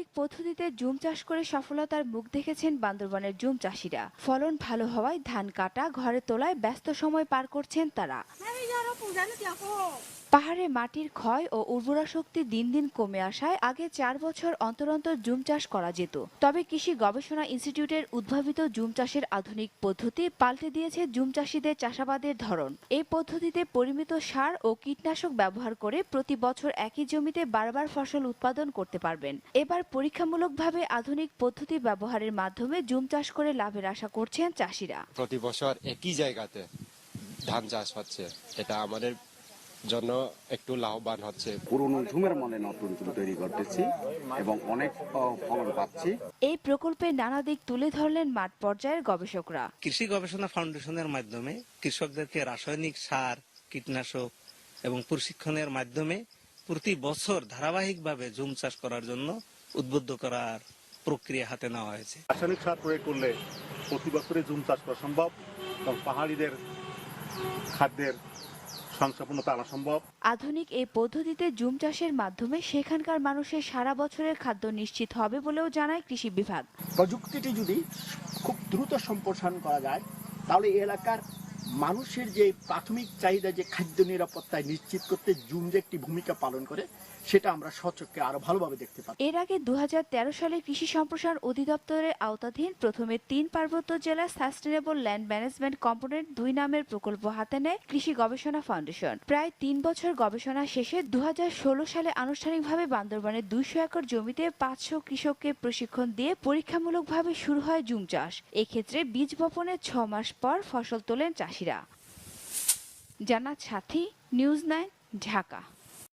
আধুনিক পদ্ধতিতে জুম চাষ করে সফলতার মুখ দেখেছেন বান্দরবনের জুম চাষিরা। ফলন ভালো হওয়ায় ধান কাটা, ঘরে তোলায় ব্যস্ত সময় পার করছেন তারা। পাহাড়ে মাটির ক্ষয় ও উর্বরা শক্তি দিন দিন কমে আসায় আগে চার বছর অন্তর অন্তর জুম চাষ করা যেত। তবে কৃষি গবেষণা ইনস্টিটিউটের উদ্ভাবিত জুম চাষের আধুনিক পদ্ধতি পাল্টে দিয়েছে জুম চাষিদের চাষাবাদের ধরন। এই পদ্ধতিতে পরিমিত সার ও কীটনাশক ব্যবহার করে প্রতি বছর একই জমিতে বারবার ফসল উৎপাদন করতে পারবেন। এবার পরীক্ষামূলকভাবে আধুনিক পদ্ধতি ব্যবহারের মাধ্যমে জুম চাষ করে লাভের আশা করছেন চাষিরা। প্রতি বছর একই জায়গাতে ধান চাষ হচ্ছে এটা আমাদের জন্য একটু লাভবান হচ্ছে। পুরনো ঝুমের মানে নতুন ঝুম তৈরি করতেছি এবং অনেক ফলন পাচ্ছি। এই প্রকল্পের নানা দিক তুলে ধরলেন মাঠ পর্যায়ের গবেষকরা। কৃষি গবেষণা ফাউন্ডেশনের মাধ্যমে কৃষকদেরকে রাসায়নিক সার কীটনাশক এবং প্রশিক্ষণের মাধ্যমে প্রতি বছর ধারাবাহিকভাবে জুম চাষ করার জন্য উদ্বুদ্ধ করার প্রক্রিয়া হাতে নেওয়া হয়েছে। রাসায়নিক সার প্রয়োগ করলে প্রতি বছরে জুম চাষ করা সম্ভব এবং পাহাড়িদের খাদ্যের সংসাপূর্ণতা আনা সম্ভব। আধুনিক এই পদ্ধতিতে জুম চাষের মাধ্যমে সেখানকার মানুষের সারা বছরের খাদ্য নিশ্চিত হবে বলেও জানায় কৃষি বিভাগ। প্রযুক্তিটি যদি খুব দ্রুত সম্প্রসারণ করা যায় তাহলে এই এলাকার মানুষের যে প্রাথমিক চাহিদা যে খাদ্য নিরাপত্তায় নিশ্চিত করতে জুম যে একটি ভূমিকা পালন করে, সেটা আমরা সচক্ষে আরও ভালোভাবে দেখতে পাই এর আগে দু হাজার তেরো সালে কৃষি সম্প্রসারণ অধিদপ্তরের আওতাধীন প্রথমে তিন পার্বত্য জেলা সাস্টেনেবল ল্যান্ড ম্যানেজমেন্ট কম্পোনেন্ট দুই নামের প্রকল্প হাতে নেয় কৃষি গবেষণা ফাউন্ডেশন। প্রায় তিন বছর গবেষণা শেষে দু হাজার ষোলো সালে আনুষ্ঠানিকভাবে বান্দরবানের দুইশো একর জমিতে পাঁচশো কৃষককে প্রশিক্ষণ দিয়ে পরীক্ষামূলকভাবে শুরু হয় জুম চাষ। এক্ষেত্রে বীজ বপনের ছ মাস পর ফসল তোলেন চাষিরা জানা সাথী নিউজ নাইন ঢাকা।